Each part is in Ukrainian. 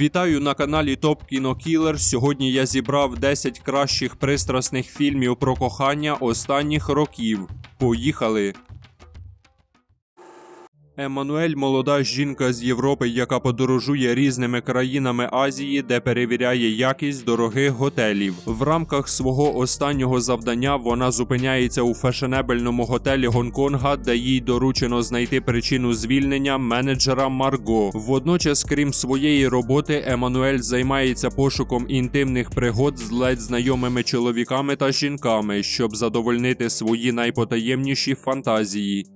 Вітаю на каналі Топ Кіно Кілер. Сьогодні я зібрав 10 кращих пристрасних фільмів про кохання останніх років. Поїхали! Еммануель молода жінка з Європи, яка подорожує різними країнами Азії, де перевіряє якість дорогих готелів. В рамках свого останнього завдання вона зупиняється у фешенебельному готелі Гонконга, де їй доручено знайти причину звільнення менеджера Марго. Водночас, крім своєї роботи, Еммануель займається пошуком інтимних пригод з ледь знайомими чоловіками та жінками, щоб задовольнити свої найпотаємніші фантазії.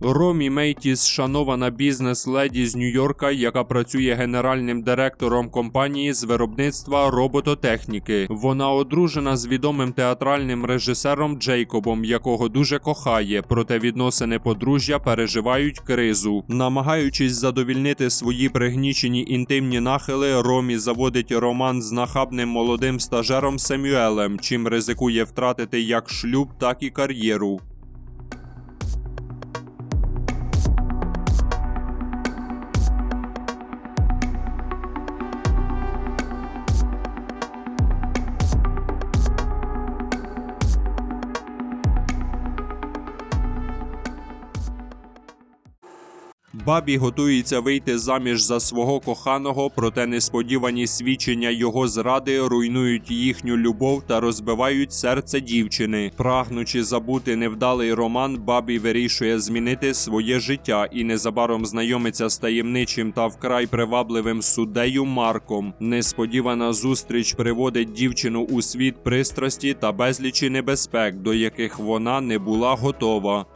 Ромі Мейтіс шанована бізнес-леді з Нью-Йорка, яка працює генеральним директором компанії з виробництва робототехніки. Вона одружена з відомим театральним режисером Джейкобом, якого дуже кохає, проте відносини подружжя переживають кризу. Намагаючись задовільнити свої пригнічені інтимні нахили, Ромі заводить роман з нахабним молодим стажером Семюелем, чим ризикує втратити як шлюб, так і кар'єру. Бабі готується вийти заміж за свого коханого, проте несподівані свідчення його зради руйнують їхню любов та розбивають серце дівчини. Прагнучи забути невдалий роман, бабі вирішує змінити своє життя і незабаром знайомиться з таємничим та вкрай привабливим суддею Марком. Несподівана зустріч приводить дівчину у світ пристрасті та безлічі небезпек, до яких вона не була готова.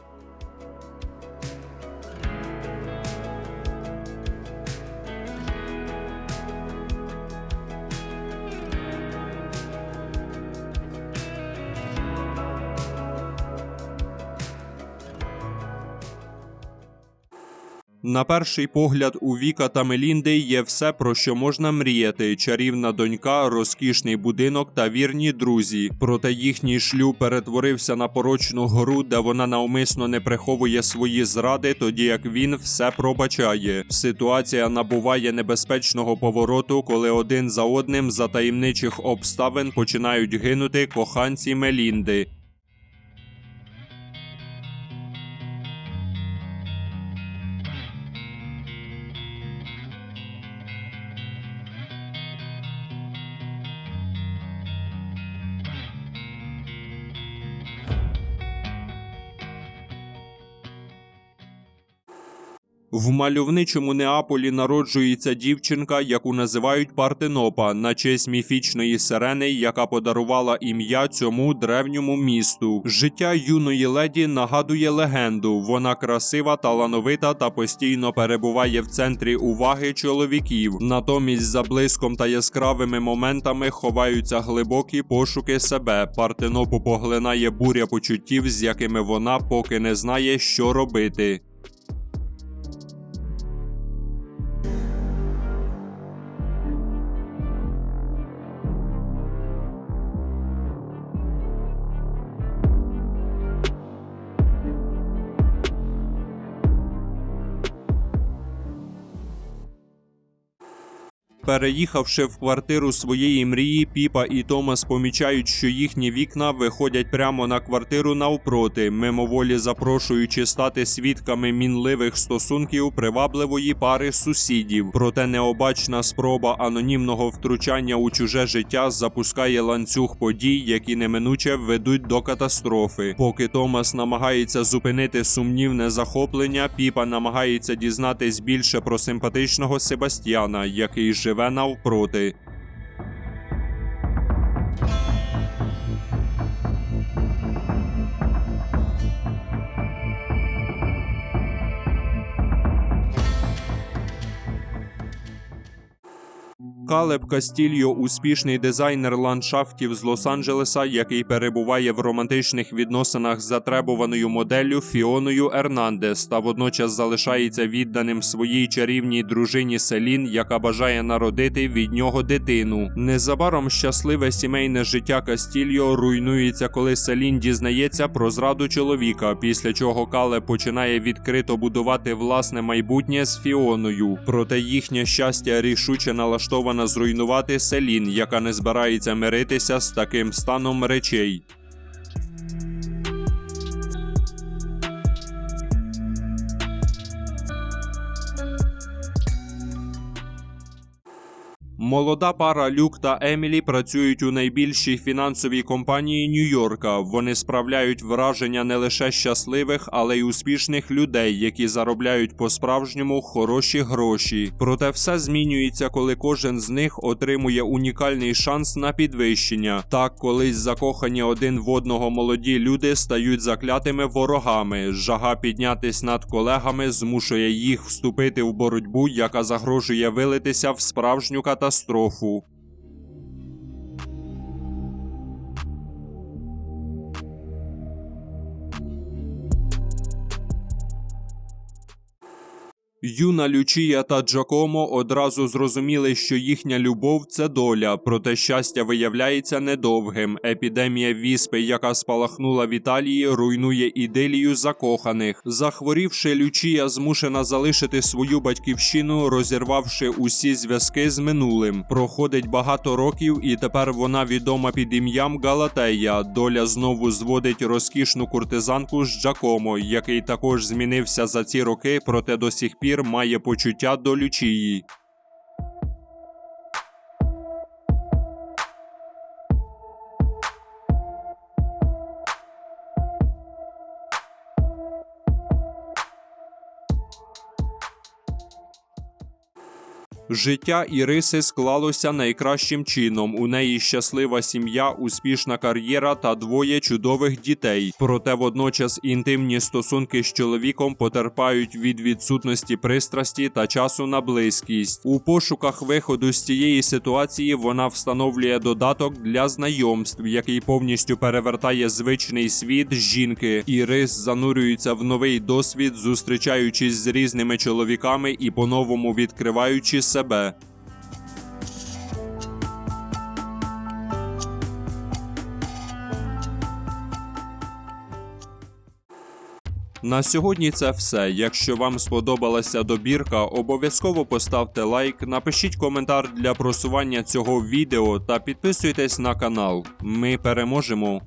На перший погляд, у Віка та Мелінди є все, про що можна мріяти: чарівна донька, розкішний будинок та вірні друзі. Проте їхній шлюб перетворився на порочну гору, де вона навмисно не приховує свої зради, тоді як він все пробачає. Ситуація набуває небезпечного повороту, коли один за одним за таємничих обставин починають гинути коханці Мелінди. В мальовничому Неаполі народжується дівчинка, яку називають Партенопа, на честь міфічної сирени, яка подарувала ім'я цьому древньому місту. Життя юної леді нагадує легенду. Вона красива, талановита та постійно перебуває в центрі уваги чоловіків. Натомість за блиском та яскравими моментами ховаються глибокі пошуки себе. Партенопу поглинає буря почуттів, з якими вона поки не знає, що робити. Переїхавши в квартиру своєї мрії, Піпа і Томас помічають, що їхні вікна виходять прямо на квартиру навпроти, мимоволі запрошуючи стати свідками мінливих стосунків привабливої пари сусідів. Проте необачна спроба анонімного втручання у чуже життя запускає ланцюг подій, які неминуче ведуть до катастрофи. Поки Томас намагається зупинити сумнівне захоплення, Піпа намагається дізнатись більше про симпатичного Себастьяна, який живе навпроти. Калеб Кастільо успішний дизайнер ландшафтів з Лос-Анджелеса, який перебуває в романтичних відносинах з затребуваною моделлю Фіоною Ернандес та водночас залишається відданим своїй чарівній дружині Селін, яка бажає народити від нього дитину. Незабаром щасливе сімейне життя Кастільо руйнується, коли Селін дізнається про зраду чоловіка, після чого Калеб починає відкрито будувати власне майбутнє з Фіоною. Проте їхнє щастя рішуче зруйнувати Селін, яка не збирається миритися з таким станом речей. Молода пара Люк та Емілі працюють у найбільшій фінансовій компанії Нью-Йорка. Вони справляють враження не лише щасливих, але й успішних людей, які заробляють по-справжньому хороші гроші. Проте все змінюється, коли кожен з них отримує унікальний шанс на підвищення. Так, колись закохані один в одного молоді люди стають заклятими ворогами. Жага піднятись над колегами змушує їх вступити в боротьбу, яка загрожує вилитися в справжню катастрофу катастрофу. Юна Лючія та Джакомо одразу зрозуміли, що їхня любов це доля, проте щастя виявляється недовгим. Епідемія віспи, яка спалахнула в Італії, руйнує ідилію закоханих. Захворівши, Лючія змушена залишити свою батьківщину, розірвавши усі зв'язки з минулим. Проходить багато років, і тепер вона відома під ім'ям Галатея. Доля знову зводить розкішну куртизанку з Джакомо, який також змінився за ці роки, проте до сих пір має почуття до Лючії. Життя Іриси склалося найкращим чином. У неї щаслива сім'я, успішна кар'єра та двоє чудових дітей. Проте водночас інтимні стосунки з чоловіком потерпають від відсутності пристрасті та часу на близькість. У пошуках виходу з цієї ситуації вона встановлює додаток для знайомств, який повністю перевертає звичний світ жінки. Ірис занурюється в новий досвід, зустрічаючись з різними чоловіками і по-новому відкриваючи себе. На сьогодні це все. Якщо вам сподобалася добірка, обов'язково поставте лайк, напишіть коментар для просування цього відео та підписуйтесь на канал. Ми переможемо!